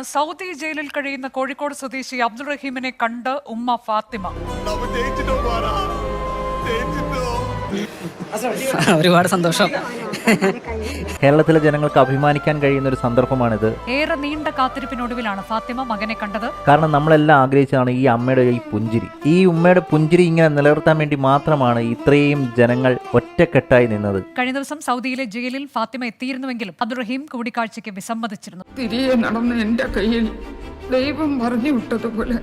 Saudi ജയിലിൽ കഴിയുന്ന കോഴിക്കോട് സ്വദേശി അബ്ദുൾ റഹീമിനെ കണ്ട് ഉമ്മ ഫാത്തിമ. ഒരുപാട് സന്തോഷം. കേരളത്തിലെ ജനങ്ങൾക്ക് അഭിമാനിക്കാൻ കഴിയുന്ന ഒരു സന്ദർഭമാണിത്. ഏറെ നീണ്ട കാത്തിരിപ്പിനൊടുവിലാണ് ഫാത്തിമ മകനെ കണ്ടത്. കാരണം നമ്മളെല്ലാം ആഗ്രഹിച്ചതാണ് ഈ അമ്മയുടെ ഈ പുഞ്ചിരി. ഈ ഉമ്മയുടെ പുഞ്ചിരി ഇങ്ങനെ നിലനിർത്താൻ വേണ്ടി മാത്രമാണ് ഇത്രയും ജനങ്ങൾ ഒറ്റക്കെട്ടായി നിന്നത്. കഴിഞ്ഞ ദിവസം സൗദിയിലെ ജയിലിൽ ഫാത്തിമ എത്തിയിരുന്നുവെങ്കിലും അബ്ദുറഹീം കൂടിക്കാഴ്ചയ്ക്ക് വിസമ്മതിച്ചിരുന്നു. തിരികെ നടന്ന എന്റെ കയ്യിൽ ദൈവം പറഞ്ഞു വിട്ടതുപോലെ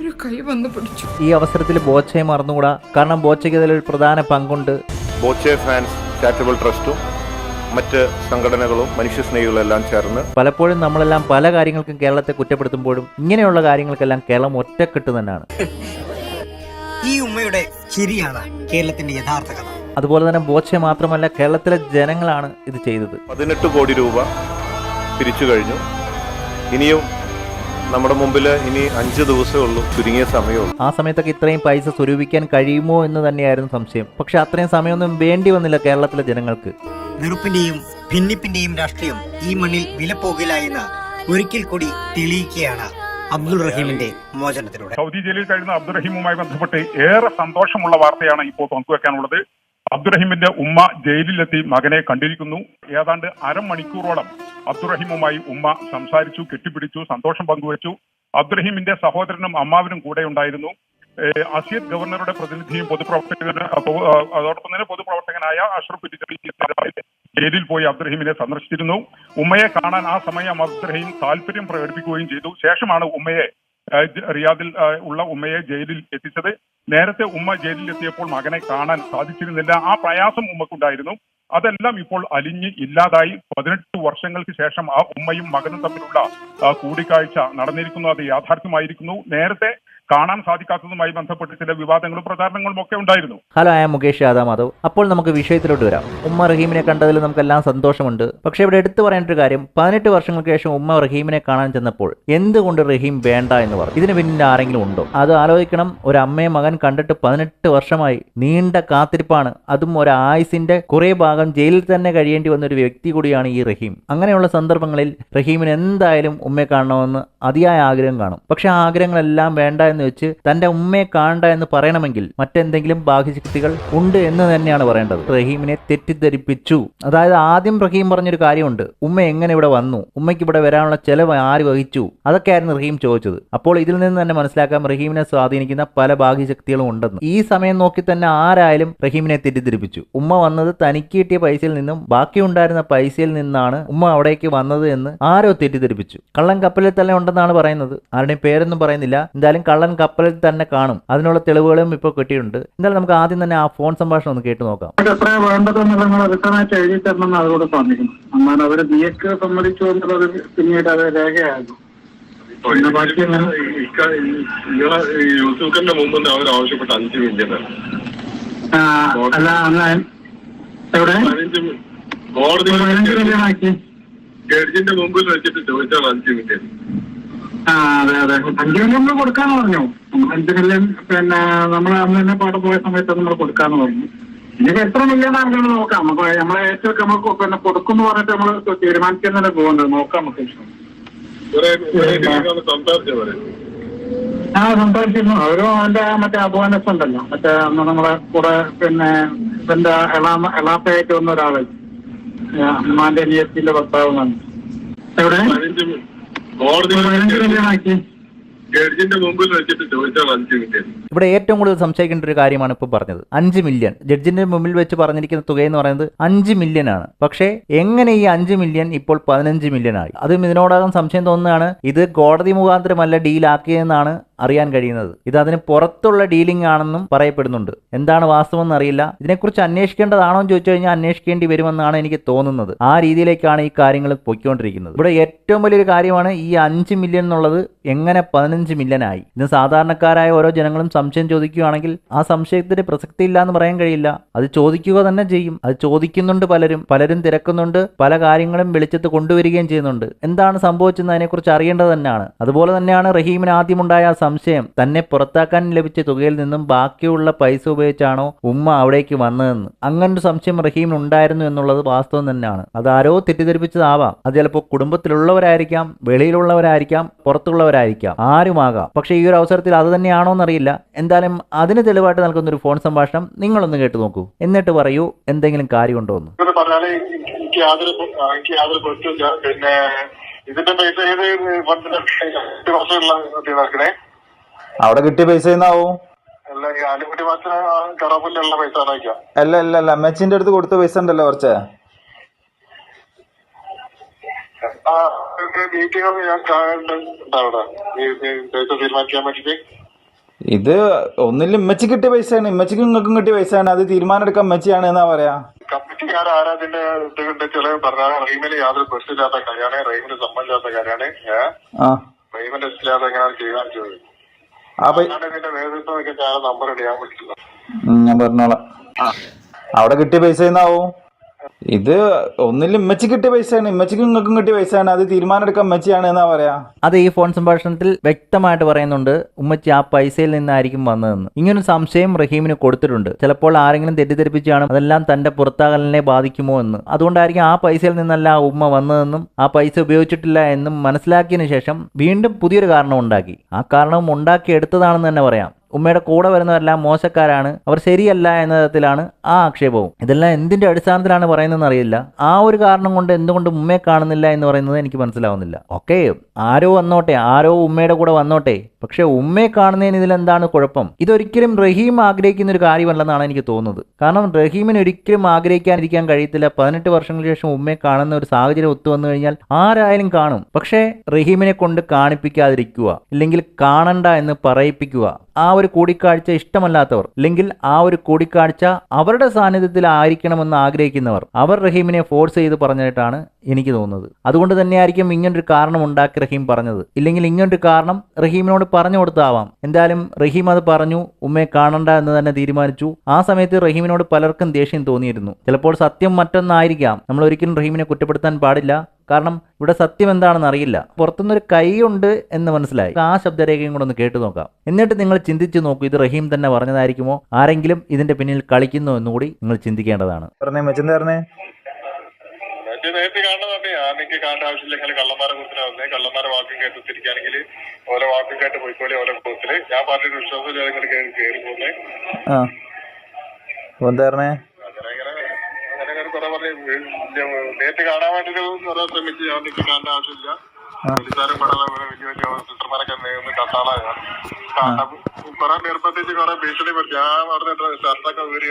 ഒരു കൈ വന്ന് പിടിച്ചു. ഈ അവസരത്തിൽ ബോച്ചയെ മറന്നുകൂടാ? കാരണം ബോച്ചയ്ക്ക് അതിലൊരു പ്രധാന പങ്കുണ്ട്. ബോച്ചെ ഫാൻസ് ചാരിറ്റബിൾ ട്രസ്റ്റും മറ്റ് സംഘടനകളും മനുഷ്യസ്നേഹികളും എല്ലാം ചേർന്ന് പലപ്പോഴും നമ്മളെല്ലാം പല കാര്യങ്ങൾക്കും കേരളത്തെ കുറ്റപ്പെടുത്തുമ്പോഴും ഇങ്ങനെയുള്ള കാര്യങ്ങൾക്കെല്ലാം കേരളം ഒറ്റക്കെട്ട് തന്നെയാണ്. ഈ ഉമ്മയുടെ ശരിയാണ് കേരളത്തിന്റെ യഥാർത്ഥ കഥ. അതുപോലെ തന്നെ ബോച്ചെ മാത്രമല്ല കേരളത്തിലെ ജനങ്ങളാണ് ഇത് ചെയ്തത്. പതിനെട്ട് കോടി രൂപ പിരിച്ചു കഴിഞ്ഞു. ഇനിയും നമ്മുടെ മുമ്പിൽ ഇനി അഞ്ച് ദിവസമേ ഉള്ളൂ ചുരുങ്ങിയ സമയമുള്ളൂ ആ സമയത്തൊക്കെ ഇത്രയും പൈസ സ്വരൂപിക്കാൻ കഴിയുമോ എന്ന് തന്നെയായിരുന്നു സംശയം. പക്ഷെ അത്രയും സമയമൊന്നും വേണ്ടി വന്നില്ല കേരളത്തിലെ ജനങ്ങൾക്ക്. വെറുപ്പിന്റെയും ഭിന്നിപ്പിന്റെയും രാഷ്ട്രീയം ഈ മണ്ണിൽ വില എന്ന് ഒരിക്കൽ കൂടി തെളിയിക്കുകയാണ് അബ്ദുൾ റഹീമിന്റെ മോചനത്തിലൂടെ. സൗദി ജയിലിൽ കഴിയുന്ന അബ്ദുറഹീമുമായി ബന്ധപ്പെട്ട് ഏറെ സന്തോഷമുള്ള വാർത്തയാണ് ഇപ്പോൾ പങ്കുവെക്കാനുള്ളത്. അബ്ദുറഹീമിന്റെ ഉമ്മ ജയിലിലെത്തി മകനെ കണ്ടിരിക്കുന്നു. ഏതാണ്ട് അരമണിക്കൂറോളം അബ്ദുറഹിമുമായി ഉമ്മ സംസാരിച്ചു കെട്ടിപ്പിടിച്ചു സന്തോഷം പങ്കുവച്ചു. അബ്ദുറഹിമിന്റെ സഹോദരനും അമ്മാവനും കൂടെ ഉണ്ടായിരുന്നു. അസിയത് ഗവർണറുടെ പ്രതിനിധിയും പൊതുപ്രവർത്തകനും അപ്പോ, അതോടൊപ്പം തന്നെ പൊതുപ്രവർത്തകനായ അഷ്റഫ് ജയിലിൽ പോയി അബ്ദുറഹിമിനെ സന്ദർശിച്ചിരുന്നു. ഉമ്മയെ കാണാൻ ആ സമയം അബ്ദുറഹീം താല്പര്യം പ്രകടിപ്പിക്കുകയും ചെയ്തു. ശേഷമാണ് ഉമ്മയെ റിയാദിൽ ഉള്ള ഉമ്മയെ ജയിലിൽ എത്തിച്ചത്. നേരത്തെ ഉമ്മ ജയിലിൽ എത്തിയപ്പോൾ മകനെ കാണാൻ സാധിച്ചിരുന്നില്ല. ആ പ്രയാസം ഉമ്മക്കുണ്ടായിരുന്നു. അതെല്ലാം ഇപ്പോൾ അലിഞ്ഞ് ഇല്ലാതായി. പതിനെട്ട് വർഷങ്ങൾക്ക് ശേഷം ആ ഉമ്മയും മകനും തമ്മിലുള്ള കൂടിക്കാഴ്ച നടന്നിരിക്കുന്നു. അത് യാഥാർത്ഥ്യമായിരിക്കുന്നു. നേരത്തെ കാണാൻ സാധിക്കാത്തതുമായി ബന്ധപ്പെട്ട് ചില വിവാദങ്ങളും പ്രചാരണങ്ങളും ഒക്കെ ഉണ്ടായിരുന്നു. ഹലോ ഞാൻ മുകേഷ് യാദവ് മാധവ് അപ്പോൾ നമുക്ക് വിഷയത്തിലോട്ട് വരാം. ഉമ്മ റഹീമിനെ കണ്ടതിൽ നമുക്കെല്ലാം സന്തോഷമുണ്ട്. പക്ഷേ ഇവിടെ എടുത്തു പറയേണ്ട ഒരു കാര്യം പതിനെട്ട് വർഷങ്ങൾക്ക് ശേഷം ഉമ്മ റഹീമിനെ കാണാൻ ചെന്നപ്പോൾ എന്തുകൊണ്ട് റഹീം വേണ്ട എന്ന് പറഞ്ഞു. ഇതിന് പിന്നിൽ ആരെങ്കിലും ഉണ്ടോ? അത് ആലോചിക്കണം. ഒരു അമ്മയെ മകൻ കണ്ടിട്ട് പതിനെട്ട് വർഷമായി നീണ്ട കാത്തിരിപ്പാണ്. അതും ഒരു ആയുസിന്റെ കുറേ ഭാഗം ജയിലിൽ തന്നെ കഴിയേണ്ടി വന്ന ഒരു വ്യക്തി കൂടിയാണ് ഈ റഹീം. അങ്ങനെയുള്ള സന്ദർഭങ്ങളിൽ റഹീമിന് എന്തായാലും ഉമ്മയെ കാണണമെന്ന് അതിയായ ആഗ്രഹം കാണും. പക്ഷെ ആഗ്രഹങ്ങളെല്ലാം വേണ്ട എന്ന് വെച്ച് തന്റെ ഉമ്മയെ കാണണ്ട എന്ന് പറയണമെങ്കിൽ മറ്റെന്തെങ്കിലും ബാഹ്യശക്തികൾ ഉണ്ട് എന്ന് തന്നെയാണ് പറയേണ്ടത്. റഹീമിനെ തെറ്റിദ്ധരിപ്പിച്ചു. അതായത് ആദ്യം റഹീം പറഞ്ഞൊരു കാര്യമുണ്ട്. ഉമ്മ എങ്ങനെ ഇവിടെ വന്നു? ഉമ്മയ്ക്ക് ഇവിടെ വരാനുള്ള ചെലവ് ആര് വഹിച്ചു? അതൊക്കെയായിരുന്നു റഹീം ചോദിച്ചത്. അപ്പോൾ ഇതിൽ നിന്ന് തന്നെ മനസ്സിലാക്കാം റഹീമിനെ സ്വാധീനിക്കുന്ന പല ബാഹ്യശക്തികളും ഉണ്ടെന്ന്. ഈ സമയം നോക്കി തന്നെ ആരായാലും റഹീമിനെ തെറ്റിദ്ധരിപ്പിച്ചു. ഉമ്മ വന്നത് തനിക്ക് കിട്ടിയ പൈസയിൽ നിന്നും ബാക്കി ഉണ്ടായിരുന്ന പൈസയിൽ നിന്നാണ് ഉമ്മ അവിടേക്ക് വന്നത് എന്ന് ആരോ തെറ്റിദ്ധരിപ്പിച്ചു. കള്ളൻ കപ്പലിൽ തന്നെ ഉണ്ടെന്നാണ് പറയുന്നത്. ആരുടെയും പേരൊന്നും പറയുന്നില്ല. എന്തായാലും കള്ളൻ കപ്പലിൽ തന്നെ കാണും. അതിനുള്ള തെളിവുകളും ഇപ്പോൾ കിട്ടിയിട്ടുണ്ട്. എന്തായാലും നമുക്ക് ആദ്യം തന്നെ ആ ഫോൺ സംഭാഷണം ഒന്ന് കേട്ടു നോക്കാം. എന്നാൽ അവർ നീക്ക് സമ്മതിച്ചു എന്നുള്ളത് പിന്നീട് അത് രേഖയാകും. യൂസുഫിന്റെ മുമ്പ് അവർ ആവശ്യപ്പെട്ട അഞ്ച് മില്യൺ. അല്ല എവിടെ? കോടതി ജഡ്ജിന്റെ മുമ്പിൽ വെച്ചിട്ട് ചോദിച്ചാണ് അഞ്ച് മില്യൺ. അതെ അതെ. അഞ്ച് മില്യൺ കൊടുക്കാന്ന് പറഞ്ഞു. അഞ്ച് മില്യൺ പിന്നെ നമ്മൾ അന്ന് തന്നെ പാട്ട് പോയ സമയത്ത് നമ്മൾ കൊടുക്കാന്ന് പറഞ്ഞു. എത്ര മില്യൺ ആണെങ്കിലും നോക്കാം. നമുക്ക് നമ്മളെ ഏറ്റവും നമുക്ക് പിന്നെ കൊടുക്കുന്നു പറഞ്ഞിട്ട് നമ്മൾ തീരുമാനിക്കുന്നതിനെ പോകുന്നത് നോക്കാം നമുക്ക്. ആ സംസാരിച്ചിരുന്നു. അവരും അവന്റെ മറ്റേ അബോനസ് ഉണ്ടല്ലോ. മറ്റേ അന്ന് നമ്മളെ കൂടെ പിന്നെ ഇവന്റെ എളാമ എളാപ്പയായിട്ട് വന്ന ഒരാൾ. അമ്മാന്റെ അനിയത്തിന്റെ ഭർത്താവ് എവിടെ? കോടതി ജഡ്ജിന്റെ മുമ്പിൽ വെച്ചിട്ട് ചോദിച്ചാൽ മില്യൺ ഇവിടെ ഏറ്റവും കൂടുതൽ സംശയിക്കേണ്ട ഒരു കാര്യമാണ് ഇപ്പോൾ പറഞ്ഞത്. അഞ്ച് മില്യൺ ജഡ്ജിന്റെ മുമ്പിൽ വെച്ച് പറഞ്ഞിരിക്കുന്ന തുക എന്ന് പറയുന്നത് അഞ്ച് മില്യൺ ആണ്. പക്ഷേ എങ്ങനെ ഈ അഞ്ച് മില്യൺ ഇപ്പോൾ പതിനഞ്ച് മില്യൺ ആയി? അതും ഇതിനോടകം സംശയം തോന്നുന്നതാണ് ഇത് കോടതി മുഖാന്തരമല്ല ഡീലാക്കിയതെന്നാണ് അറിയാൻ കഴിയുന്നത്. ഇത് അതിന് പുറത്തുള്ള ഡീലിംഗ് ആണെന്നും പറയപ്പെടുന്നുണ്ട്. എന്താണ് വാസ്തവം അറിയില്ല ഇതിനെക്കുറിച്ച് അന്വേഷിക്കേണ്ടതാണോ എന്ന് ചോദിച്ചു കഴിഞ്ഞാൽ അന്വേഷിക്കേണ്ടി വരുമെന്നാണ് എനിക്ക് തോന്നുന്നത്. ആ രീതിയിലേക്കാണ് ഈ കാര്യങ്ങൾ പൊയ്ക്കൊണ്ടിരിക്കുന്നത്. ഇവിടെ ഏറ്റവും വലിയൊരു കാര്യമാണ് ഈ അഞ്ച് മില്യൺ എന്നുള്ളത് എങ്ങനെ പതിനഞ്ച് മില്യൺ ആയി? ഇത് സാധാരണക്കാരായ ഓരോ ജനങ്ങളും സംശയം ചോദിക്കുകയാണെങ്കിൽ ആ സംശയത്തിന് പ്രസക്തി ഇല്ല എന്ന് പറയാൻ കഴിയില്ല. അത് ചോദിക്കുക തന്നെ ചെയ്യും. അത് ചോദിക്കുന്നുണ്ട് പലരും. പലരും തിരക്കുന്നുണ്ട്. പല കാര്യങ്ങളും വെളിച്ചത്ത് കൊണ്ടുവരികയും ചെയ്യുന്നുണ്ട്. എന്താണ് സംഭവിച്ചെന്ന് അതിനെക്കുറിച്ച് അറിയേണ്ടത് തന്നെയാണ്. അതുപോലെ തന്നെയാണ് റഹീമിന് ആദ്യമുണ്ടായ ആ സംശയം. തന്നെ പുറത്താക്കാൻ ലഭിച്ച തുകയിൽ നിന്നും ബാക്കിയുള്ള പൈസ ഉപയോഗിച്ചാണോ ഉമ്മ അവിടേക്ക് വന്നതെന്ന്. അങ്ങനൊരു സംശയം റഹീമിന് ഉണ്ടായിരുന്നു എന്നുള്ളത് വാസ്തവം തന്നെയാണ്. അത് ആരോ തെറ്റിദ്ധരിപ്പിച്ചതാവാം. അത് ചിലപ്പോൾ കുടുംബത്തിലുള്ളവരായിരിക്കാം വെളിയിലുള്ളവരായിരിക്കാം പുറത്തുള്ളവരായിരിക്കാം. ആരുമാകാം. പക്ഷേ ഈ ഒരു അവസരത്തിൽ അത് തന്നെയാണോ എന്നറിയില്ല എന്തായാലും അതിന് തെളിവായിട്ട് നൽകുന്ന ഒരു ഫോൺ സംഭാഷണം നിങ്ങളൊന്ന് കേട്ടു നോക്കൂ. എന്നിട്ട് പറയൂ എന്തെങ്കിലും കാര്യമുണ്ടോ എന്ന്. എനിക്ക് യാതൊരു ആ, എനിക്ക് യാതൊരു പ്രശ്നമില്ല പിന്നെ ഇതിന്റെ പൈസ ഏത് വർഷമുള്ള അവിടെ കിട്ടിയ പൈസ എന്നാവും? അല്ല ഈ ആലുകുട്ടി മാത്രം കറപ്പിലുള്ള പൈസ അല്ല അല്ല അല്ല. അമ്മച്ചിന്റെ അടുത്ത് കൊടുത്ത പൈസ ഉണ്ടല്ലോ കുറച്ച്. ആ മീറ്റിംഗ് ഞാൻ ഈ പൈസ തീരുമാനിക്കാൻ വേണ്ടിട്ട്. ഇത് ഒന്നില്ല ഇമ്മച്ചി കിട്ടിയ പൈസയാണ്. ഇമ്മച്ചിക്കും നിങ്ങൾക്കും കിട്ടിയ പൈസയാണ്. അത് തീരുമാനം എടുക്കാൻ ഇമ്മച്ചിയാണ് എന്നാ പറയാ? കമ്മിറ്റിക്കാർ ഇതുകൊണ്ട് ചില പറഞ്ഞാൽ യാതൊരു പ്രശ്നമില്ലാത്ത കാര്യമാണ്. സമ്മതില്ലാത്ത കാര്യമാണ്. എങ്ങനെയാണ് തീരുമാനിച്ചത് ഞാൻ പറഞ്ഞോളാം. അവിടെ കിട്ടിയ പൈസ എന്നാവും? ഇത് ഒന്നിലും ഇമ്മച്ചി കിട്ടിയ പൈസയാണ്. ഇമ്മച്ചിക്ക് നിങ്ങൾക്കും കിട്ടിയ പൈസയാണ്. അത് തീരുമാനം എടുക്കാൻ ഇമ്മച്ചിയാണ് എന്നാ പറയാ. അത് ഈ ഫോൺ സംഭാഷണത്തിൽ വ്യക്തമായിട്ട് പറയുന്നുണ്ട്. ഉമ്മച്ചി ആ പൈസയിൽ നിന്നായിരിക്കും വന്നതെന്ന്. ഇങ്ങനൊരു സംശയം റഹീമിന് കൊടുത്തിട്ടുണ്ട്. ചിലപ്പോൾ ആരെങ്കിലും തെറ്റിദ്ധരിപ്പിച്ചാണ് അതെല്ലാം തന്റെ പുറത്താകലിനെ ബാധിക്കുമോ എന്ന്. അതുകൊണ്ടായിരിക്കും ആ പൈസയിൽ നിന്നല്ല ആ ഉമ്മ വന്നതെന്നും ആ പൈസ ഉപയോഗിച്ചിട്ടില്ല എന്നും മനസ്സിലാക്കിയതിനു ശേഷം വീണ്ടും പുതിയൊരു കാരണം ഉണ്ടാക്കി ആ കാരണം ഉണ്ടാക്കിയെടുത്തതാണെന്ന് തന്നെ പറയാം. ഉമ്മയുടെ കൂടെ വരുന്നവരെല്ലാം മോശക്കാരാണ് അവർ ശരിയല്ല എന്ന തരത്തിലാണ് ആ ആക്ഷേപവും. ഇതെല്ലാം എന്തിന്റെ അടിസ്ഥാനത്തിലാണ് പറയുന്നതെന്ന് അറിയില്ല. ആ ഒരു കാരണം കൊണ്ട് എന്തുകൊണ്ട് ഉമ്മയെ കാണുന്നില്ല എന്ന് പറയുന്നത് എനിക്ക് മനസ്സിലാവുന്നില്ല. ഓക്കെ ആരോ വന്നോട്ടെ ആരോ ഉമ്മയുടെ കൂടെ വന്നോട്ടെ. പക്ഷെ ഉമ്മയെ കാണുന്നതിന് ഇതിലെന്താണ് കുഴപ്പം? ഇതൊരിക്കലും റഹീം ആഗ്രഹിക്കുന്ന ഒരു കാര്യമല്ലെന്നാണ് എനിക്ക് തോന്നുന്നത്. കാരണം റഹീമിന് ഒരിക്കലും ആഗ്രഹിക്കാതിരിക്കാൻ കഴിയത്തില്ല. പതിനെട്ട് വർഷങ്ങൾക്ക് ശേഷം ഉമ്മയെ കാണുന്ന ഒരു സാഹചര്യം ഒത്തു വന്നു കഴിഞ്ഞാൽ ആരായാലും കാണും. പക്ഷേ റഹീമിനെ കൊണ്ട് കാണിപ്പിക്കാതിരിക്കുക ഇല്ലെങ്കിൽ കാണണ്ട എന്ന് പറയിപ്പിക്കുക ആ ഒരു കൂടിക്കാഴ്ച ഇഷ്ടമല്ലാത്തവർ അല്ലെങ്കിൽ ആ ഒരു കൂടിക്കാഴ്ച അവരുടെ സാന്നിധ്യത്തിൽ ആയിരിക്കണമെന്ന് ആഗ്രഹിക്കുന്നവർ അവർ റഹീമിനെ ഫോഴ്സ് ചെയ്ത് പറഞ്ഞിട്ടാണ് എനിക്ക് തോന്നുന്നത്. അതുകൊണ്ട് തന്നെയായിരിക്കും ഇങ്ങനൊരു കാരണം ഉണ്ടാക്കി റഹീം പറഞ്ഞത്. ഇല്ലെങ്കിൽ ഇങ്ങനൊരു കാരണം റഹീമിനോട് പറഞ്ഞു കൊടുത്താവാം എന്തായാലും റഹീം അത് പറഞ്ഞു ഉമ്മയെ കാണണ്ട എന്ന് തന്നെ തീരുമാനിച്ചു. ആ സമയത്ത് റഹീമിനോട് പലർക്കും ദേഷ്യം തോന്നിയിരുന്നു. ചിലപ്പോൾ സത്യം മറ്റൊന്നായിരിക്കാം. നമ്മൾ ഒരിക്കലും റഹീമിനെ കുറ്റപ്പെടുത്താൻ പാടില്ല. കാരണം ഇവിടെ സത്യം എന്താണെന്ന് അറിയില്ല. പുറത്തുനിന്നൊരു കൈയുണ്ട് എന്ന് മനസ്സിലായി. ആ ശബ്ദരേഖയും കൂടെ ഒന്ന് കേട്ടു നോക്കാം. എന്നിട്ട് നിങ്ങൾ ചിന്തിച്ചു നോക്കൂ ഇത് റഹീം തന്നെ പറഞ്ഞതായിരിക്കുമോ? ആരെങ്കിലും ഇതിന്റെ പിന്നിൽ കളിക്കുന്നു എന്നുകൂടി നിങ്ങൾ ചിന്തിക്കേണ്ടതാണ്. പറഞ്ഞേ പറഞ്ഞേ മറ്റേ നേരത്തെ കാണുന്നുണ്ട് ആനയ്ക്ക് കാണേണ്ട ആവശ്യമില്ല ഇങ്ങനെ കള്ളന്മാരെ കുറിച്ച് വന്നേ. കള്ളന്മാരെ വാക്കും കേട്ട് തിരിക്കുകയാണെങ്കിൽ ഓരോ വാക്കും കേട്ട് പോയിക്കോളി ഓരോ കൂട്ടത്തിൽ ഞാൻ പാർട്ടിയുടെ വിശ്വാസം ജനങ്ങൾ കയറി കയറി പോകുന്നത് നേരിട്ട് കാണാൻ വേണ്ടിട്ട് കുറെ ശ്രമിച്ചു ഞാൻ എനിക്ക് കാണേണ്ട ആവശ്യമില്ല പോലീസുകാരും പടം വലിയ വലിയ സിസ്റ്റർമാരൊക്കെ ഒന്ന് കണ്ടാളാ. കാണാൻ കുറെ നിർബന്ധിച്ച് കുറെ ഭീഷണിപ്പെടുത്തി. ഞാൻ പറഞ്ഞിട്ട് ഷർട്ടൊക്കെ ഊരി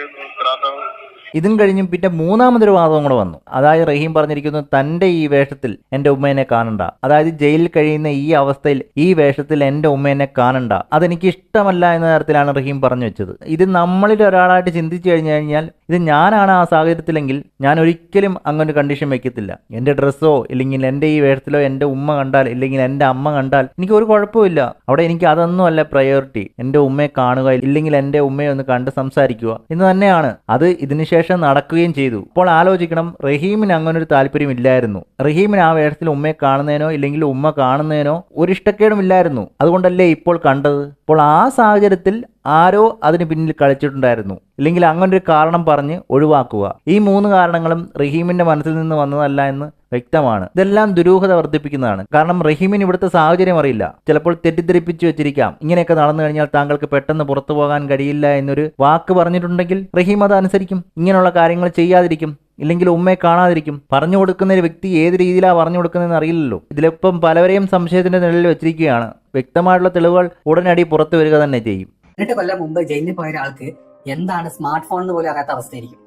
തരാത്ത കഴിഞ്ഞു പിന്നെ മൂന്നാമതൊരു വാദവും കൂടെ വന്നു. അതായത് റഹീം പറഞ്ഞിരിക്കുന്നു തന്റെ ഈ വേഷത്തിൽ എന്റെ ഉമ്മേനെ കാണണ്ട. അതായത് ജയിലിൽ കഴിയുന്ന ഈ അവസ്ഥയിൽ ഈ വേഷത്തിൽ എന്റെ ഉമ്മേനെ കാണണ്ട. അതെനിക്ക് ഇഷ്ടമല്ല എന്ന തരത്തിലാണ് റഹീം പറഞ്ഞു വെച്ചത്. ഇത് നമ്മളിൽ ഒരാളായിട്ട് ചിന്തിച്ചു കഴിഞ്ഞു കഴിഞ്ഞാൽ ഇത് ഞാനാണ് ആ സാഹചര്യത്തിലെങ്കിൽ ഞാൻ ഒരിക്കലും അങ്ങനൊരു കണ്ടീഷൻ വെക്കത്തില്ല. എന്റെ ഡ്രസ്സോ ഇല്ലെങ്കിൽ എന്റെ ഈ വേഷത്തിലോ എന്റെ ഉമ്മ കണ്ടാൽ ഇല്ലെങ്കിൽ എന്റെ അമ്മ കണ്ടാൽ എനിക്ക് ഒരു കുഴപ്പമില്ല അവിടെ എനിക്ക് അതൊന്നും അല്ല പ്രയോറിറ്റി എന്റെ ഉമ്മയെ കാണുക ഇല്ലെങ്കിൽ എന്റെ ഉമ്മയെ ഒന്ന് കണ്ട് സംസാരിക്കുക എന്ന് തന്നെയാണ്. അത് ഇതിനുശേഷം നടക്കുകയും ചെയ്തു. ഇപ്പോൾ ആലോചിക്കണം റഹീമിന് അങ്ങനെ ഒരു താല്പര്യം ഇല്ലായിരുന്നു റഹീമിന് ആ വേഷത്തിൽ ഉമ്മയെ കാണുന്നതിനോ ഇല്ലെങ്കിൽ ഉമ്മ കാണുന്നതിനോ ഒരു ഇഷ്ടക്കേടും ഇല്ലായിരുന്നു. അതുകൊണ്ടല്ലേ ഇപ്പോൾ കണ്ടത്? അപ്പോൾ ആ സാഹചര്യത്തിൽ ആരോ അതിന് പിന്നിൽ കളിച്ചിട്ടുണ്ടായിരുന്നു. ഇല്ലെങ്കിൽ അങ്ങനൊരു കാരണം പറഞ്ഞ് ഒഴിവാക്കുക. ഈ മൂന്ന് കാരണങ്ങളും റഹീമിന്റെ മനസ്സിൽ നിന്ന് വന്നതല്ല എന്ന് വ്യക്തമാണ്. ഇതെല്ലാം ദുരൂഹത വർദ്ധിപ്പിക്കുന്നതാണ്. കാരണം റഹീമിന് ഇവിടുത്തെ സാഹചര്യം അറിയില്ല. ചിലപ്പോൾ തെറ്റിദ്ധരിപ്പിച്ചു വെച്ചിരിക്കാം. ഇങ്ങനെയൊക്കെ നടന്നു കഴിഞ്ഞാൽ താങ്കൾക്ക് പെട്ടെന്ന് പുറത്തു പോകാൻ കഴിയില്ല എന്നൊരു വാക്ക് പറഞ്ഞിട്ടുണ്ടെങ്കിൽ റഹീം അത് അനുസരിക്കും. ഇങ്ങനെയുള്ള കാര്യങ്ങൾ ചെയ്യാതിരിക്കും. ഇല്ലെങ്കിൽ ഉമ്മയെ കാണാതിരിക്കും. പറഞ്ഞു കൊടുക്കുന്ന ഒരു വ്യക്തി ഏത് രീതിയിലാണ് പറഞ്ഞു കൊടുക്കുന്നതെന്ന് അറിയില്ലല്ലോ. ഇതിലിപ്പം പലവരെയും സംശയത്തിന്റെ നിഴലിൽ വെച്ചിരിക്കുകയാണ്. വ്യക്തമായിട്ടുള്ള തെളിവുകൾ ഉടനടി പുറത്തു വരിക തന്നെ ചെയ്യും. എന്നിട്ട് കൊല്ലം മുമ്പ് ജയിലിൽ പോയ ഒരാൾക്ക് എന്താണ് സ്മാർട്ട് ഫോൺ എന്ന് പോലും അറിയാത്ത അവസ്ഥയായിരിക്കും.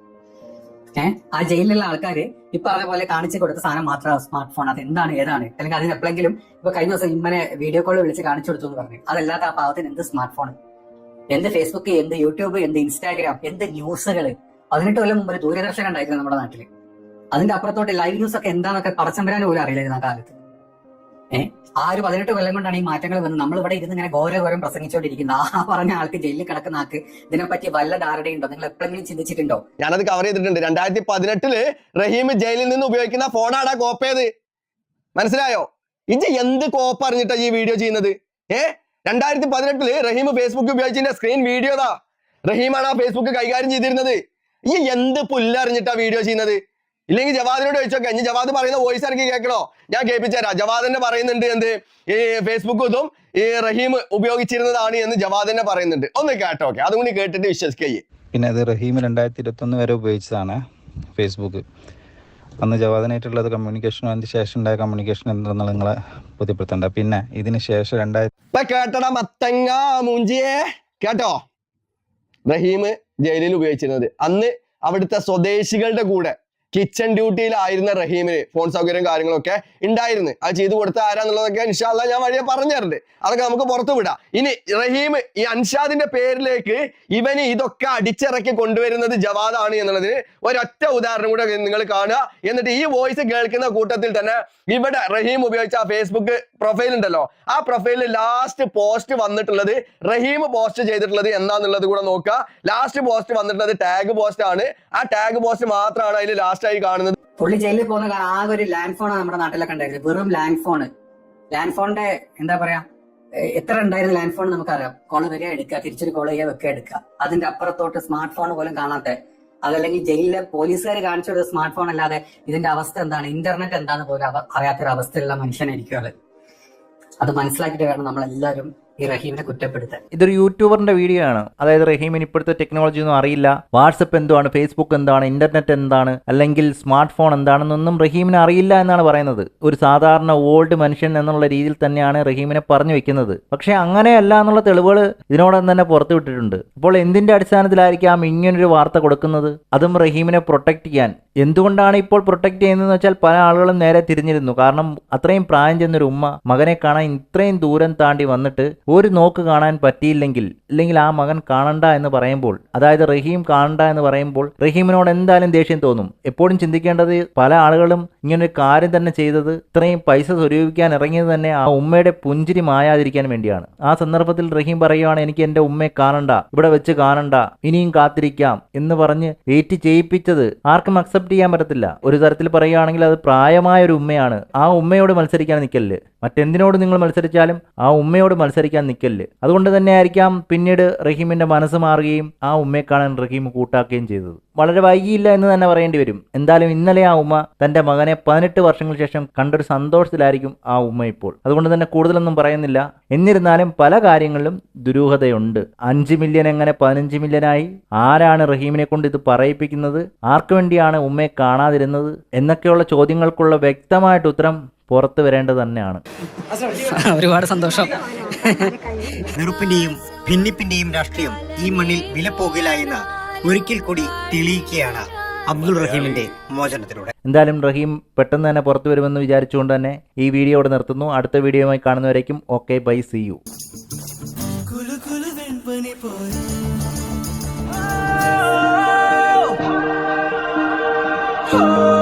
ഏഹ് ആ ജയിലിലുള്ള ആൾക്കാര് ഇപ്പൊ അതേപോലെ കാണിച്ചു കൊടുത്ത സാധനം മാത്രമാണ് സ്മാർട്ട് ഫോൺ അത് എന്താണ് ഏതാണ്? അല്ലെങ്കിൽ അതിന് എപ്പോഴെങ്കിലും ഇപ്പൊ കഴിഞ്ഞ ദിവസം ഇമ്മനെ വീഡിയോ കോൾ വിളിച്ച് കാണിച്ചു കൊടുത്തു എന്ന് പറഞ്ഞു. അതല്ലാത്ത ആ പാവത്തിന് എന്ത് സ്മാർട്ട് ഫോൺ എന്ത് ഫേസ്ബുക്ക് എന്ത് യൂട്യൂബ് എന്ത് ഇൻസ്റ്റാഗ്രാം എന്ത് ന്യൂസുകൾ പതിനെട്ട് കൊല്ലം മുമ്പ് ദൂരദർശനം ഉണ്ടായിരുന്നു നമ്മുടെ നാട്ടിൽ. അതിന്റെ അപ്പുറത്തോട്ട് ലൈവ് ന്യൂസ് ഒക്കെ എന്താന്നൊക്കെ പടച്ചമ്പരാൻ പോലും അറിയില്ലായിരുന്നു ആ കാലത്ത്. ആ ഒരു പതിനെട്ട് കൊല്ലം കൊണ്ടാണ് ഈ മാറ്റങ്ങൾ വന്നത്? നമ്മൾ ഇവിടെ ഇരുന്ന് ഇങ്ങനെ ഘോരഘോരം പ്രസംഗിച്ചുകൊണ്ടിരിക്കുന്നത് ആ പറഞ്ഞ ആൾക്ക് ജയിലിൽ കിടക്കുന്ന ആൾക്ക് ഇതിനെപ്പറ്റി വല്ല ധാരണയുണ്ടോ? നിങ്ങൾ എപ്പോഴെങ്കിലും ചിന്തിച്ചിട്ടുണ്ടോ? ഞാനത് കവർ ചെയ്തിട്ടുണ്ട്. രണ്ടായിരത്തി പതിനെട്ടിൽ റഹീം ജയിലിൽ നിന്ന് ഉപയോഗിക്കുന്ന ഫോണാടാ കോപ്പേത് മനസ്സിലായോ? ഇജ് എന്ത് കോപ്പ് അറിഞ്ഞിട്ടാ ഈ വീഡിയോ ചെയ്യുന്നത്? ഏ? രണ്ടായിരത്തി പതിനെട്ടിൽ റഹീം ഫേസ്ബുക്ക് ഉപയോഗിച്ചതിന്റെ സ്ക്രീൻ വീഡിയോ റഹീമാണ് ആ ഫേസ്ബുക്ക് കൈകാര്യം ചെയ്തിരുന്നത്. ഈ എന്ത് പുല്ലറിഞ്ഞിട്ടാ വീഡിയോ ചെയ്യുന്നത്? ഇല്ലെങ്കിൽ ജവാദിനോട് ചോദിച്ചോക്കെ ഇനി ജവാദ് പറയുന്ന വോയിസ് ഇറക്കി കേൾക്കണോ? ഞാൻ കേൾപ്പിച്ചുതരാം. ജവാദ് തന്നെ പറയുന്നുണ്ട് എന്ത്? ഈ ഫേസ്ബുക്ക് ഇതും ഈ റഹീം ഉപയോഗിച്ചിരുന്നതാണ് എന്ന് ജവാദിനെ പറയുന്നുണ്ട്. ഒന്ന് കേട്ടോ ഓക്കെ അതും കൂടി കേട്ടിട്ട് വിശ്വസിക്കുക പിന്നെ അത് റഹീം രണ്ടായിരത്തി ഇരുപത്തൊന്ന് വരെ ഉപയോഗിച്ചതാണ് ഫേസ്ബുക്ക് അന്ന് ജവാദനായിട്ടുള്ളത് കമ്മ്യൂണിക്കേഷൻ അതിന് ശേഷം ഉണ്ടായ കമ്മ്യൂണിക്കേഷൻ എന്താണെന്ന് നിങ്ങളെ ബോധ്യപ്പെടുത്തണ്ട. പിന്നെ ഇതിന് ശേഷം രണ്ടായിരത്തി കേട്ടടാ മത്തങ്ങ മൂഞ്ചിയേ. കേട്ടോ? റഹീം ജയിലിൽ ഉപയോഗിച്ചിരുന്നത്. അന്ന് അവിടുത്തെ സ്വദേശികളുടെ കൂടെ കിച്ചൺ ഡ്യൂട്ടിയിലായിരുന്ന റഹീമിന് ഫോൺ സൗകര്യം കാര്യങ്ങളൊക്കെ ഉണ്ടായിരുന്നു അത് ചെയ്തു കൊടുത്ത ആരാന്നുള്ളതൊക്കെ ഇൻഷാല്ല ഞാൻ വഴിയെ പറഞ്ഞു തരുന്നുണ്ട് അതൊക്കെ നമുക്ക് പുറത്തു വിടാം. ഇനി റഹീം ഈ അൻഷാദിന്റെ പേരിലേക്ക് ഇവന് ഇതൊക്കെ അടിച്ചിറക്കി കൊണ്ടുവരുന്നത് ജവാദാണ് എന്നുള്ളതിന് ഒരൊറ്റ ഉദാഹരണം കൂടെ നിങ്ങൾ കാണുക. എന്നിട്ട് ഈ വോയിസ് കേൾക്കുന്ന കൂട്ടത്തിൽ തന്നെ ഇവിടെ റഹീം ഉപയോഗിച്ച ആ ഫേസ്ബുക്ക് പ്രൊഫൈൽ ഉണ്ടല്ലോ. ആ പ്രൊഫൈലിൽ ലാസ്റ്റ് പോസ്റ്റ് വന്നിട്ടുള്ളത് റഹീം പോസ്റ്റ് ചെയ്തിട്ടുള്ളത് എന്താന്നുള്ളത് കൂടെ നോക്കുക. ലാസ്റ്റ് പോസ്റ്റ് വന്നിട്ടുള്ളത് ടാഗ് പോസ്റ്റ് ആണ്. ആ ടാഗ് പോസ്റ്റ് മാത്രമാണ് അതിൽ ലാസ്റ്റ് ആയി കാണുന്നത്. പുള്ളി ജയിലിൽ പോകുന്ന ആകെ ഒരു ലാൻഡ് ഫോൺ നമ്മുടെ നാട്ടിലൊക്കെ ഉണ്ടായിരുന്നു വെറും ലാൻഡ് ഫോൺ ലാൻഡ് ഫോണിന്റെ എന്താ പറയാ എത്ര ഉണ്ടായിരുന്ന ലാൻഡ് ഫോൺ നമുക്കറിയാം. കോൾ വരെ എടുക്കുക തിരിച്ചൊരു കോൾ ചെയ്യുക വെക്കുക എടുക്കുക. അതിന്റെ അപ്പുറത്തോട്ട് സ്മാർട്ട് ഫോൺ പോലും കാണാത്ത അതല്ലെങ്കിൽ ജയിലിലെ പോലീസുകാർ കാണിച്ചു കൊടുത്ത സ്മാർട്ട് ഫോൺ അല്ലാതെ ഇതിന്റെ അവസ്ഥ എന്താണ്? ഇന്റർനെറ്റ് എന്താണെന്ന് പോലും അറിയാത്തൊരു അവസ്ഥയിലുള്ള മനുഷ്യനായിരിക്കും അത്. അത് മനസ്സിലാക്കിയിട്ട് വേണം നമ്മളെല്ലാവരും ഈ റഹീമിനെ കുറ്റപ്പെടുത്താൻ. ഇതൊരു യൂട്യൂബറിന്റെ വീഡിയോ ആണ്. അതായത് റഹീമിന് ഇപ്പോഴത്തെ ടെക്നോളജി ഒന്നും അറിയില്ല. വാട്സപ്പ് എന്താണ് ഫേസ്ബുക്ക് എന്താണ്? ഇന്റർനെറ്റ് എന്താണ്? അല്ലെങ്കിൽ സ്മാർട്ട് ഫോൺ എന്താണെന്നൊന്നും റഹീമിന് അറിയില്ല എന്നാണ് പറയുന്നത്. ഒരു സാധാരണ ഓൾഡ് മനുഷ്യൻ എന്നുള്ള രീതിയിൽ തന്നെയാണ് റഹീമിനെ പറഞ്ഞു വെക്കുന്നത്. പക്ഷേ അങ്ങനെയല്ല എന്നുള്ള തെളിവുകൾ ഇതിനോടൊപ്പം തന്നെ പുറത്തു വിട്ടിട്ടുണ്ട്. അപ്പോൾ എന്തിന്റെ അടിസ്ഥാനത്തിലായിരിക്കാം ഇങ്ങനൊരു വാർത്ത കൊടുക്കുന്നത്? അതും റഹീമിനെ പ്രൊട്ടക്ട് ചെയ്യാൻ. എന്തുകൊണ്ടാണ് ഇപ്പോൾ പ്രൊട്ടക്ട് ചെയ്യുന്നതെന്ന് വെച്ചാൽ പല ആളുകളും നേരെ തിരിഞ്ഞിരുന്നു. കാരണം അത്രയും പ്രായം ചെന്നൊരു ഉമ്മ മകനെ കാണാൻ ഇത്രയും ദൂരം താണ്ടി വന്നിട്ട് ഒരു നോക്ക് കാണാൻ പറ്റിയില്ലെങ്കിൽ അല്ലെങ്കിൽ ആ മകൻ കാണണ്ട എന്ന് പറയുമ്പോൾ അതായത് റഹീം കാണണ്ട എന്ന് പറയുമ്പോൾ റഹീമിനോട് എന്തായാലും ദേഷ്യം തോന്നും. എപ്പോഴും ചിന്തിക്കേണ്ടത് പല ആളുകളും ഇങ്ങനൊരു കാര്യം തന്നെ ചെയ്തത് ഇത്രയും പൈസ സ്വരൂപിക്കാൻ ഇറങ്ങിയത് തന്നെ ആ ഉമ്മയുടെ പുഞ്ചിരി മായാതിരിക്കാൻ വേണ്ടിയാണ്. ആ സന്ദർഭത്തിൽ റഹീം പറയുകയാണ് എനിക്ക് എന്റെ ഉമ്മയെ കാണണ്ട ഇവിടെ വെച്ച് കാണണ്ട ഇനിയും കാത്തിരിക്കാം എന്ന് പറഞ്ഞ് വെയിറ്റ് ചെയ്യിപ്പിച്ചത് ആർക്കും അക്സെപ്റ്റ് ചെയ്യാൻ പറ്റത്തില്ല. ഒരു തരത്തിൽ പറയുകയാണെങ്കിൽ അത് പ്രായമായ ഒരു ഉമ്മയാണ്. ആ ഉമ്മയോട് മത്സരിക്കാൻ നിൽക്കല്ല് മറ്റെന്തിനോട് നിങ്ങൾ മത്സരിച്ചാലും ആ ഉമ്മയോട് മത്സരിക്കാൻ നിൽക്കല്ല് അതുകൊണ്ട് തന്നെ ആയിരിക്കാം പിന്നീട് റഹീമിന്റെ മനസ്സ് മാറുകയും ആ ഉമ്മയെ കാണാൻ റഹീം കൂട്ടാക്കുകയും ചെയ്തത്. വളരെ വൈകിയില്ല എന്ന് തന്നെ പറയേണ്ടി വരും. എന്തായാലും ഇന്നലെ ആ ഉമ്മ തന്റെ മകനെ പതിനെട്ട് വർഷങ്ങൾ ശേഷം കണ്ടൊരു സന്തോഷത്തിലായിരിക്കും ആ ഉമ്മ ഇപ്പോൾ. അതുകൊണ്ട് തന്നെ കൂടുതലൊന്നും പറയുന്നില്ല. എന്നിരുന്നാലും പല കാര്യങ്ങളിലും ദുരൂഹതയുണ്ട്. അഞ്ച് മില്യൺ എങ്ങനെ പതിനഞ്ച് മില്യനായി ആരാണ് റഹീമിനെ കൊണ്ട് ഇത് പറയിപ്പിക്കുന്നത്? ആർക്കു വേണ്ടിയാണ് ഉമ്മയെ കാണാതിരുന്നത്? എന്നൊക്കെയുള്ള ചോദ്യങ്ങൾക്കുള്ള വ്യക്തമായിട്ട് ഉത്തരം പുറത്തു വരേണ്ടത് തന്നെയാണ്. ഒരുപാട് സന്തോഷം. വെറുപ്പിന്റെയും ഭിന്നിപ്പിന്റെയും രാഷ്ട്രീയം ഈ മണ്ണിൽ വില പോകില്ല എന്ന് ഒരിക്കൽ കൂടി തെളിയിക്കുകയാണ് അബ്ദുൾ റഹീമിന്റെ മോചനത്തിലൂടെ. എന്തായാലും റഹീം പെട്ടെന്ന് തന്നെ പുറത്തു വരുമെന്ന് വിചാരിച്ചുകൊണ്ട് തന്നെ ഈ വീഡിയോ ഇവിടെ നിർത്തുന്നു. അടുത്ത വീഡിയോയുമായി കാണുന്നവരേക്കും okay bye see you. Oh!